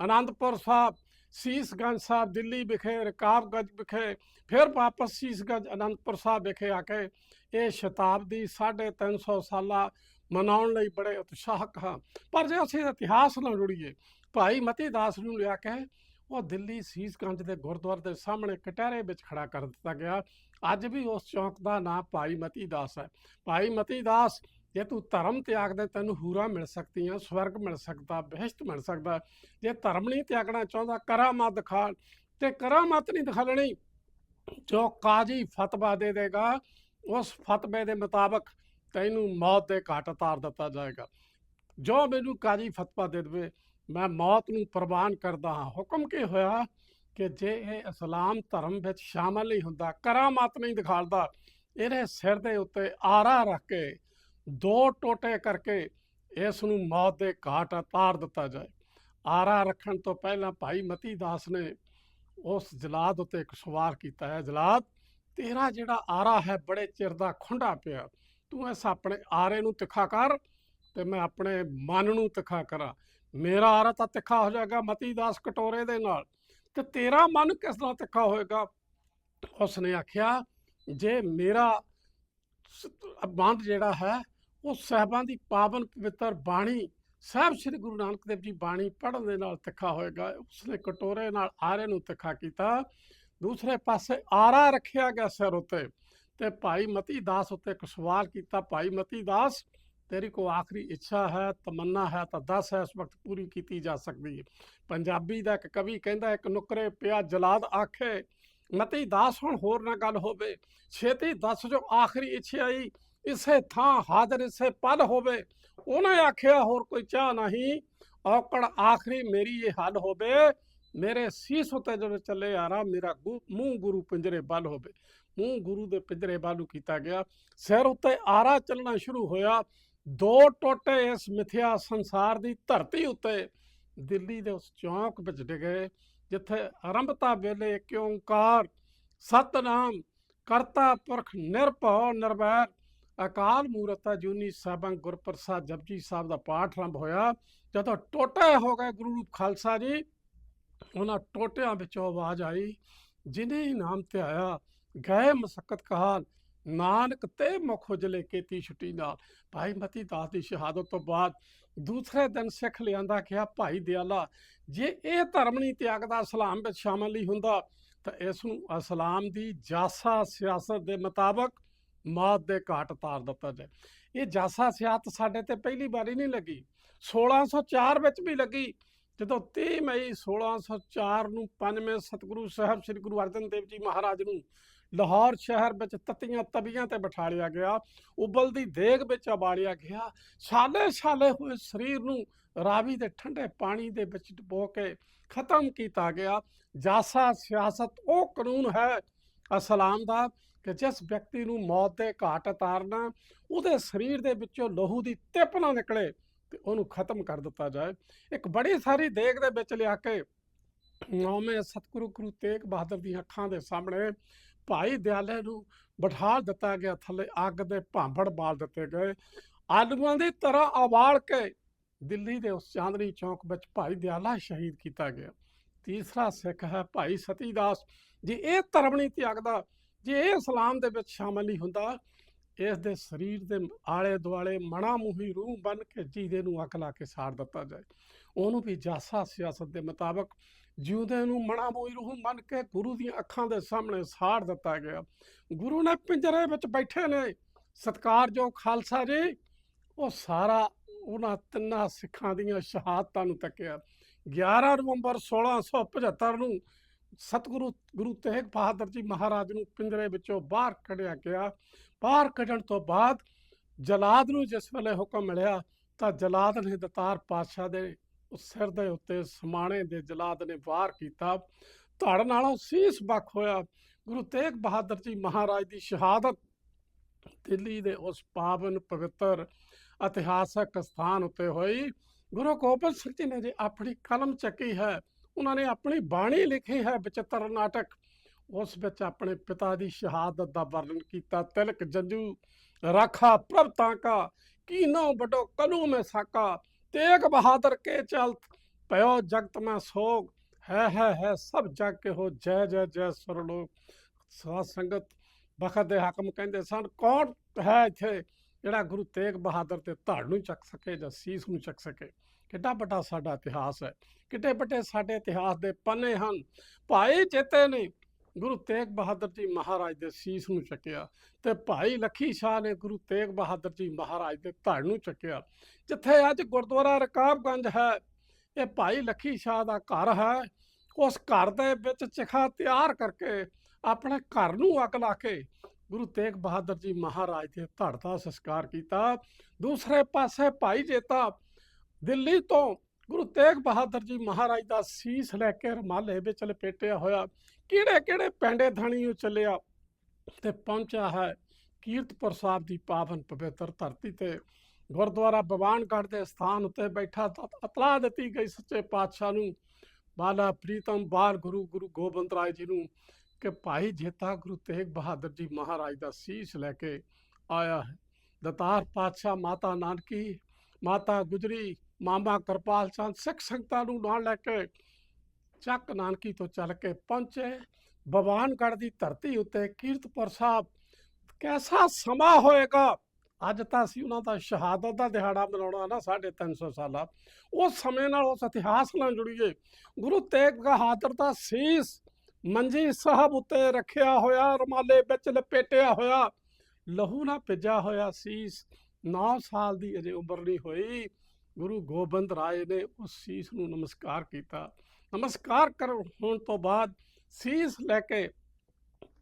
ਆਨੰਦਪੁਰ ਸਾਹਿਬ, ਸੀਸਗੰਜ ਸਾਹਿਬ, ਦਿੱਲੀ ਵਿਖੇ, ਰਕਾਬਗੰਜ ਵਿਖੇ, ਫਿਰ ਵਾਪਸ ਸੀਸਗੰਜ ਆਨੰਦਪੁਰ ਸਾਹਿਬ ਵਿਖੇ ਆ ਕੇ ਇਹ ਸ਼ਤਾਬਦੀ 350 ਸਾਲਾ ਮਨਾਉਣ ਲਈ ਬੜੇ ਉਤਸ਼ਾਹਕ ਹਾਂ। ਪਰ ਜੇ ਅਸੀਂ ਇਤਿਹਾਸ ਨਾਲ ਜੁੜੀਏ, ਭਾਈ ਮਤੀ ਦਾਸ ਨੂੰ ਲਿਆ ਕੇ, ਉਹ ਦਿੱਲੀ ਸੀਸਗੰਜ ਦੇ ਗੁਰਦੁਆਰੇ ਦੇ ਸਾਹਮਣੇ ਕਟਹਿਰੇ ਵਿੱਚ ਖੜਾ ਕਰ ਦਿੱਤਾ ਗਿਆ। ਅੱਜ ਵੀ ਉਸ ਚੌਂਕ ਦਾ ਨਾਂ ਭਾਈ ਮਤੀ ਦਾਸ ਹੈ। ਭਾਈ ਮਤੀ ਦਾਸ, ਜੇ ਤੂੰ ਧਰਮ ਤਿਆਗ ਦੇ ਤੈਨੂੰ ਹੂਰਾ ਮਿਲ ਸਕਦੀਆਂ, ਸਵਰਗ ਮਿਲ ਸਕਦਾ, ਬਹਿਸ਼ਤ ਮਿਲ ਸਕਦਾ ਜੇ ਧਰਮ ਨਹੀਂ ਤਿਆਗਣਾ ਚਾਹੁੰਦਾ ਕਰਾਮਾਤ ਦਿਖਾ। ਤੇ ਕਰਾਮਾਤ ਨਹੀਂ ਦਿਖਾਲਣੀ ਜੋ ਕਾਜੀ ਫਤਵਾ ਦੇ ਦੇਗਾ, ਉਸ ਫਤਵੇ ਦੇ ਮੁਤਾਬਕ ਤੈਨੂੰ ਮੌਤ ਦੇ ਘਾਟ ਉਤਾਰ ਦਿੱਤਾ ਜਾਏਗਾ। ਜੋ ਮੈਨੂੰ ਕਾਜੀ ਫਤਵਾ ਦੇ ਦੇਵੇ, ਮੈਂ ਮੌਤ ਨੂੰ ਪ੍ਰਵਾਨ ਕਰਦਾ ਹਾਂ। ਹੁਕਮ ਕੀ ਹੋਇਆ ਕਿ ਜੇ ਇਹ ਇਸਲਾਮ ਧਰਮ ਵਿੱਚ ਸ਼ਾਮਲ ਨਹੀਂ ਹੁੰਦਾ, ਕਰਾਮਾਤ ਨਹੀਂ ਦਿਖਾਲਦਾ, ਇਹਦੇ ਸਿਰ ਦੇ ਉੱਤੇ ਆਰਾ ਰੱਖ ਕੇ, ਦੋ ਟੋਟੇ ਕਰਕੇ ਇਸ ਨੂੰ ਮੌਤ ਦੇ ਘਾਟ ਉਤਾਰ ਦਿੱਤਾ ਜਾਏ। ਆਰਾ ਰੱਖਣ ਤੋਂ ਪਹਿਲਾਂ ਭਾਈ ਮਤੀ ਦਾਸ ਨੇ ਉਸ ਜਲਾਦ ਉੱਤੇ ਇੱਕ ਸਵਾਰ ਕੀਤਾ ਹੈ। ਜਲਾਦ, ਤੇਰਾ ਜਿਹੜਾ ਆਰਾ ਹੈ, ਬੜੇ ਚਿਰ ਦਾ ਖੁੰਡਾ ਪਿਆ। ਤੂੰ ਇਸ ਆਪਣੇ ਆਰੇ ਨੂੰ ਤਿੱਖਾ ਕਰ ਤੇ ਮੈਂ ਆਪਣੇ ਮਨ ਨੂੰ ਤਿੱਖਾ ਕਰਾਂ। ਮੇਰਾ ਆਰਾ ਤਾਂ ਤਿੱਖਾ ਹੋ ਜਾਏਗਾ ਮਤੀ ਦਾਸ ਕਟੋਰੇ ਦੇ ਨਾਲ ਤੇ ਤੇਰਾ ਮਨ ਕਿਸ ਤਰ੍ਹਾਂ ਤਿੱਖਾ ਹੋਏਗਾ? ਉਸਨੇ ਆਖਿਆ, ਜੇ ਮੇਰਾ ਬੰਦ ਜਿਹੜਾ ਹੈ, ਉਹ ਸਾਹਿਬਾਂ ਦੀ ਪਾਵਨ ਪਵਿੱਤਰ ਬਾਣੀ, ਸਾਹਿਬ ਸ੍ਰੀ ਗੁਰੂ ਨਾਨਕ ਦੇਵ ਜੀ ਬਾਣੀ ਪੜ੍ਹਨ ਦੇ ਨਾਲ ਤਿੱਖਾ ਹੋਏਗਾ, ਉਸਨੇ ਕਟੋਰੇ ਨਾਲ ਆਰੇ ਨੂੰ ਤਿੱਖਾ ਕੀਤਾ। ਦੂਸਰੇ ਪਾਸੇ ਆਰਾ ਰੱਖਿਆ ਗਿਆ ਸਿਰ ਉੱਤੇ। ਤੇ ਭਾਈ ਮਤੀ ਦਾਸ ਉੱਤੇ ਇੱਕ ਸਵਾਲ ਕੀਤਾ, ਭਾਈ ਮਤੀ ਦਾਸ, ਤੇਰੀ ਕੋ ਆਖਰੀ ਇੱਛਾ ਹੈ, ਤਮੰਨਾ ਹੈ ਤਾਂ ਦੱਸ ਹੈ ਇਸ ਵਕਤ ਪੂਰੀ ਕੀਤੀ ਜਾ ਸਕਦੀ ਹੈ। ਪੰਜਾਬੀ ਦਾ ਇੱਕ ਕਵੀ ਕਹਿੰਦਾ, ਇੱਕ ਨੁਕਰੇ ਪਿਆ ਜਲਾਦ ਆਖੇ, ਮਤੀ ਦਾਸ ਹੁਣ ਹੋਰ ਨਾ ਗੱਲ ਹੋਵੇ, ਛੇਤੀ ਦੱਸ ਜੋ ਆਖਰੀ ਇੱਛਾ ਆਈ, ਇਸੇ ਥਾਂ ਹਾਜ਼ਰ, ਇਸੇ ਪਲ ਹੋਵੇ, ਉਹਨੇ ਆਖਿਆ ਹੋਰ ਕੋਈ ਚਾਹ ਨਹੀਂ, ਔਕੜ ਆਖਰੀ ਮੇਰੀ ਇਹ ਹੱਲ ਹੋਵੇ ਮੇਰੇ ਸੀਸ ਉਤੇ ਜਦੋਂ ਚੱਲੇ ਆਰਾ ਮੇਰਾ ਗੁ- ਮੂੰਹ ਗੁਰੂ ਪਿੰਜਰੇ ਬਲ ਹੋਵੇ। ਮੂੰਹ ਗੁਰੂ ਦੇ ਪਿੰਜਰੇ ਵੱਲ ਨੂੰ ਕੀਤਾ ਗਿਆ। ਸਿਰ ਉੱਤੇ ਆਰਾ ਚੱਲਣਾ ਸ਼ੁਰੂ ਹੋਇਆ। ਦੋ ਟੋਟੇ ਇਸ ਮਿਥਿਆ ਸੰਸਾਰ ਦੀ ਧਰਤੀ ਉੱਤੇ। ਦਿੱਲੀ ਦੇ ਉਸ ਚੌਂਕ ਵਿੱਚ ਡਿਗੇ, ਜਿੱਥੇ ਆਰੰਭਤਾ ਵੇਲੇ ਇੱਕ ਓੰਕਾਰ, ਸਤਨਾਮ, ਕਰਤਾ ਪੁਰਖ, ਨਿਰਭਉ, ਨਿਰਵੈਰ, ਅਕਾਲ ਮੂਰਤ, ਜੂਨੀ ਸਾਹਿਬਾਂ ਗੁਰਪ੍ਰਸਾਦ ਜਪਜੀ ਸਾਹਿਬ ਦਾ ਪਾਠ ਆਰੰਭ ਹੋਇਆ। ਜਦੋਂ ਟੋਟੇ ਹੋ ਗਏ ਗੁਰੂ ਰੂਪ ਖਾਲਸਾ ਜੀ ਉਹਨਾਂ ਟੋਟਿਆਂ ਵਿੱਚੋਂ ਆਵਾਜ਼ ਆਈ, ਜਿਨੇ ਹੀ ਨਾਮ ਤੇ ਆਇਆ, ਗਏ ਮਸਕਤ ਕਹਾਲ, ਨਾਨਕ ਤੇ ਮੁਖ ਉਜਲੇ ਕੀਤੀ ਛੁੱਟੀ ਨਾਲ। ਭਾਈ ਮਤੀ ਦਾਸ ਦੀ ਸ਼ਹਾਦਤ ਤੋਂ ਬਾਅਦ ਦੂਸਰੇ ਦਿਨ ਸਿੱਖ ਲਿਆਂਦਾ ਕਿਹਾ, ਭਾਈ ਦਿਆਲਾ, ਜੇ ਇਹ ਧਰਮ ਨਹੀਂ ਤਿਆਗਦਾ ਇਸਲਾਮ ਵਿੱਚ ਸ਼ਾਮਲ ਨਹੀਂ ਹੁੰਦਾ, ਤਾਂ ਇਸ ਨੂੰ ਇਸਲਾਮ ਦੀ ਜਾਸਾ ਸਿਆਸਤ ਦੇ ਮੁਤਾਬਕ ਮੌਤ ਦੇ ਘਾਟ ਉਤਾਰ ਦਿੱਤਾ ਜਾਏ। ਇਹ ਜਾਸਾ ਸਿਆਸਤ ਸਾਡੇ ਤੇ ਪਹਿਲੀ ਵਾਰੀ ਨਹੀਂ ਲੱਗੀ 1604 ਵਿੱਚ ਵੀ ਲੱਗੀ ਜਦੋਂ 30 ਮਈ 1604 ਨੂੰ ਪੰਜਵੇਂ ਸਤਿਗੁਰੂ ਸਾਹਿਬ ਸ੍ਰੀ ਗੁਰੂ ਅਰਜਨ ਦੇਵ ਜੀ ਮਹਾਰਾਜ ਨੂੰ ਲਾਹੌਰ ਸ਼ਹਿਰ ਵਿੱਚ ਤਤੀਆਂ ਤਵੀਆਂ ਤੇ ਬਿਠਾਲਿਆ ਗਿਆ ਉਬਲਦੀ ਦੇਗ ਵਿੱਚ ਉਬਾਲਿਆ ਗਿਆ, ਛਾਲੇ ਛਾਲੇ ਹੋਏ ਸਰੀਰ ਨੂੰ ਰਾਵੀ ਦੇ ਠੰਡੇ ਪਾਣੀ ਦੇ ਵਿੱਚ ਡੁਬੋ ਕੇ ਖਤਮ ਕੀਤਾ ਗਿਆ। ਜਾਸਾ ਸਿਆਸਤ ਉਹ ਕਾਨੂੰਨ ਹੈ ਅਸਲਾਮ ਦਾ ਕਿ ਜਿਸ ਵਿਅਕਤੀ ਨੂੰ ਮੌਤ ਦੇ ਘਾਟ ਉਤਾਰਨਾ, ਉਹਦੇ ਸਰੀਰ ਦੇ ਵਿੱਚੋਂ ਲਹੂ ਦੀ ਤਿਪ ਨਾ ਨਿਕਲੇ। ਤੇ ਉਹਨੂੰ ਖਤਮ ਕਰ ਦਿੱਤਾ ਜਾਏ। ਇੱਕ ਬੜੀ ਸਾਰੀ ਦੇਗ ਦੇ ਵਿੱਚ ਲਿਆ ਕੇ ਨੌਵੇਂ ਸਤਿਗੁਰੂ ਗੁਰੂ ਤੇਗ ਬਹਾਦਰ ਦੀਆਂ ਅੱਖਾਂ ਦੇ ਸਾਹਮਣੇ ਭਾਈ ਦਿਆਲੇ ਨੂੰ ਬਿਠਾ ਦਿੱਤਾ ਗਿਆ, ਥੱਲੇ ਅੱਗ ਦੇ ਭਾਂਬੜ ਬਾਲ ਦਿੱਤੇ ਗਏ। ਆਲੂਆਂ ਦੀ ਤਰ੍ਹਾਂ ਉਬਾਲ ਕੇ ਦਿੱਲੀ ਦੇ ਉਸ ਚਾਂਦਨੀ ਚੌਕ ਵਿੱਚ ਭਾਈ ਦਿਆਲਾ ਸ਼ਹੀਦ ਕੀਤਾ ਗਿਆ। ਤੀਸਰਾ ਸਿੱਖ ਹੈ ਭਾਈ ਸਤੀ ਦਾਸ ਜੇ ਇਹ ਧਰਮ ਨਹੀਂ ਤਿਆਗਦਾ ਜੇ ਇਹ ਇਸਲਾਮ ਦੇ ਵਿੱਚ ਸ਼ਾਮਲ ਨਹੀਂ ਹੁੰਦਾ ਇਸ ਦੇ ਸਰੀਰ ਦੇ ਆਲੇ ਦੁਆਲੇ ਮਣਾ ਮੂਹੀ ਰੂਹ ਬਨ ਕੇ ਜੀਦੇ ਨੂੰ ਅੱਖ ਲਾ ਕੇ ਸਾੜ ਦਿੱਤਾ ਜਾਏ। ਉਹਨੂੰ ਵੀ ਜਾਸਾ ਸਿਆਸਤ ਦੇ ਮੁਤਾਬਕ ਜਿਉਂਦੇ ਨੂੰ ਮਣਾ ਮੂਹੀ ਰੂਹ ਬਨ ਕੇ ਗੁਰੂ ਦੀਆਂ ਅੱਖਾਂ ਦੇ ਸਾਹਮਣੇ ਸਾੜ ਦਿੱਤਾ ਗਿਆ। ਗੁਰੂ ਨੇ ਪਿੰਜਰੇ ਵਿੱਚ ਬੈਠੇ ਨੇ। ਸਤਕਾਰਯੋਗ ਖਾਲਸਾ ਜੀ, ਉਹ ਸਾਰਾ ਉਹਨਾਂ ਤਿੰਨਾਂ ਸਿੱਖਾਂ ਦੀਆਂ ਸ਼ਹਾਦਤਾਂ ਨੂੰ ਤੱਕਿਆ। 11 ਨਵੰਬਰ 1675 ਨੂੰ ਸਤਿਗੁਰੂ, ਗੁਰੂ ਤੇਗ ਬਹਾਦਰ ਜੀ ਮਹਾਰਾਜ ਨੂੰ ਪਿੰਜਰੇ ਵਿੱਚੋਂ ਬਾਹਰ ਕੱਢਿਆ ਗਿਆ। ਬਾਹਰ ਕੱਢਣ ਤੋਂ ਬਾਅਦ ਜਲਾਦ ਨੂੰ ਜਿਸ ਵੇਲੇ ਹੁਕਮ ਮਿਲਿਆ, ਤਾਂ ਜਲਾਦ ਨੇ ਦਤਾਰ ਪਾਤਸ਼ਾਹ ਦੇ ਸਿਰ ਦੇ ਉੱਤੇ ਸਮਾਣੇ ਦੇ ਜਲਾਦ ਨੇ ਵਾਰ ਕੀਤਾ। ਧੜ ਨਾਲੋਂ ਸੀਸ ਬਖ ਹੋਇਆ। ਗੁਰੂ ਤੇਗ ਬਹਾਦਰ ਜੀ ਮਹਾਰਾਜ ਦੀ ਸ਼ਹਾਦਤ ਦਿੱਲੀ ਦੇ ਉਸ ਪਾਵਨ ਪਵਿੱਤਰ ਇਤਿਹਾਸਕ ਸਥਾਨ ਉੱਤੇ ਹੋਈ। ਗੁਰੂ ਗੋਬਿੰਦ ਸਿੰਘ ਜੀ ਨੇ ਜੇ ਆਪਣੀ ਕਲਮ ਚੱਕੀ ਹੈ ਉਹਨਾਂ ਨੇ ਆਪਣੀ ਬਾਣੀ ਲਿਖੀ ਹੈ ਬਚਿੱਤਰ ਨਾਟਕ। ਉਸ ਵਿੱਚ ਆਪਣੇ ਪਿਤਾ ਦੀ ਸ਼ਹਾਦਤ ਦਾ ਵਰਣਨ ਕੀਤਾ। ਤਿਲਕ ਜੰਜੂ, ਰਾਖਾ ਪ੍ਰਭ ਤਾਂਕਾ ਕੀਨੋ ਬਟੋ ਕਲੂ ਮੇ ਸਾਕਾ, ਤੇਗ ਬਹਾਦਰ ਕੇ ਚਲ ਭਇਓ ਜਗਤ ਮੈਂ ਸੋਗ, ਹੈ ਹੈ ਹੈ, ਸਭ ਜਗ ਕੇ ਹੋ ਜੈ ਜੈ ਜੈ ਸਰਲੋਕ ਸਾਧ ਸੰਗਤ ਬਖਤ ਦੇ ਹਾਕਮ ਕਹਿੰਦੇ ਸਨ, ਕੌਣ ਹੈ ਇੱਥੇ ਜਿਹੜਾ ਗੁਰੂ ਤੇਗ ਬਹਾਦਰ ਤੇ ਧੜ ਨੂੰ ਚੱਕ ਸਕੇ ਜਾਂ ਸੀਸ ਨੂੰ ਚੱਕ ਸਕੇ? ਕਿੱਡਾ ਵੱਡਾ ਸਾਡਾ ਇਤਿਹਾਸ ਹੈ। ਕਿੱਡੇ ਵੱਡੇ ਸਾਡੇ ਇਤਿਹਾਸ ਦੇ ਪੰਨੇ ਹਨ। ਭਾਈ ਚੇਤੇ ਨੇ ਗੁਰੂ ਤੇਗ ਬਹਾਦਰ ਜੀ ਮਹਾਰਾਜ ਦੇ ਸੀਸ ਨੂੰ ਚੱਕਿਆ ਤੇ ਭਾਈ ਲੱਖੀ ਸ਼ਾਹ ਨੇ ਗੁਰੂ ਤੇਗ ਬਹਾਦਰ ਜੀ ਮਹਾਰਾਜ ਦੇ ਧੜ ਨੂੰ ਚੱਕਿਆ। ਜਿੱਥੇ ਅੱਜ ਗੁਰਦੁਆਰਾ ਰਕਾਬਗੰਜ ਹੈ, ਇਹ ਭਾਈ ਲੱਖੀ ਸ਼ਾਹ ਦਾ ਘਰ ਹੈ। ਉਸ ਘਰ ਦੇ ਵਿੱਚ ਚਿਖਾ ਤਿਆਰ ਕਰਕੇ ਆਪਣੇ ਘਰ ਨੂੰ ਅੱਗ ਲਾ ਕੇ ਗੁਰੂ ਤੇਗ ਬਹਾਦਰ ਜੀ ਮਹਾਰਾਜ ਦੇ ਧੜ ਦਾ ਸੰਸਕਾਰ ਕੀਤਾ। ਦੂਸਰੇ ਪਾਸੇ ਭਾਈ ਜੇਤਾ ਦਿੱਲੀ ਤੋਂ ਗੁਰੂ ਤੇਗ ਬਹਾਦਰ ਜੀ ਮਹਾਰਾਜ ਦਾ ਸੀਸ ਲੈ ਕੇ ਰਮਾਲੇ ਵਿੱਚ ਲਪੇਟਿਆ ਹੋਇਆ ਕਿਹੜੇ ਕਿਹੜੇ ਪੈਂਡੇ ਧਾਣੀ ਉਹ ਚੱਲਿਆ ਤੇ ਪਹੁੰਚਿਆ ਹੈ ਕੀਰਤਪੁਰ ਸਾਹਿਬ ਦੀ ਪਾਵਨ ਪਵਿੱਤਰ ਧਰਤੀ ਤੇ। ਗੁਰਦੁਆਰਾ ਬਵਾਨਗੜ੍ਹ ਦੇ ਸਥਾਨ ਉੱਤੇ ਬੈਠਾ ਤਾਂ ਇਤਲਾਹ ਦਿੱਤੀ ਗਈ ਸੱਚੇ ਪਾਤਸ਼ਾਹ ਨੂੰ, ਬਾਲਾ ਪ੍ਰੀਤਮ ਬਾਲ ਗੁਰੂ ਗੁਰੂ ਗੋਬਿੰਦ ਰਾਏ ਜੀ ਨੂੰ ਕਿ ਭਾਈ ਜੇਤਾ ਗੁਰੂ ਤੇਗ ਬਹਾਦਰ ਜੀ ਮਹਾਰਾਜ ਦਾ ਸੀਸ ਲੈ ਕੇ ਆਇਆ ਹੈ। ਦਤਾਰ ਪਾਤਸ਼ਾਹ ਮਾਤਾ ਨਾਨਕੀ, ਮਾਤਾ ਗੁਜਰੀ ਮਾਮਾ ਕਿਰਪਾਲ ਚੰਦ ਸਿੱਖ ਸੰਗਤਾਂ ਨੂੰ ਨਾਲ ਲੈ ਕੇ ਚੱਕ ਨਾਨਕੀ ਤੋਂ ਚੱਲ ਕੇ ਪਹੁੰਚੇ। ਬਵਾਨਗੜ੍ਹ ਦੀ ਧਰਤੀ ਉੱਤੇ ਕੀਰਤਪੁਰ ਸਾਹਿਬ ਕੈਸਾ ਸਮਾਂ ਹੋਏਗਾ? ਅੱਜ ਤਾਂ ਅਸੀਂ ਉਹਨਾਂ ਦਾ ਸ਼ਹਾਦਤ ਦਾ ਦਿਹਾੜਾ ਮਨਾਉਣਾ ਨਾ 350 ਸਾਲਾ। ਉਸ ਸਮੇਂ ਨਾਲ ਉਸ ਇਤਿਹਾਸ ਨਾਲ ਜੁੜੀਏ। ਗੁਰੂ ਤੇਗ ਬਹਾਦਰ ਦਾ ਸੀਸ ਮੰਜੀ ਸਾਹਿਬ ਉੱਤੇ ਰੱਖਿਆ ਹੋਇਆ, ਰਮਾਲੇ ਵਿੱਚ ਲਪੇਟਿਆ ਹੋਇਆ, ਲਹੂ ਨਾਲ ਭਿੱਜਾ ਹੋਇਆ ਸੀਸ 9 ਸਾਲ ਦੀ ਅਜੇ ਉਮਰ ਨਹੀਂ ਹੋਈ। ਗੁਰੂ ਗੋਬਿੰਦ ਰਾਏ ਨੇ ਉਸ ਸੀਸ ਨੂੰ ਨਮਸਕਾਰ ਕੀਤਾ। ਨਮਸਕਾਰ ਕਰ ਹੋਣ ਤੋਂ ਬਾਅਦ ਸੀਸ ਲੈ ਕੇ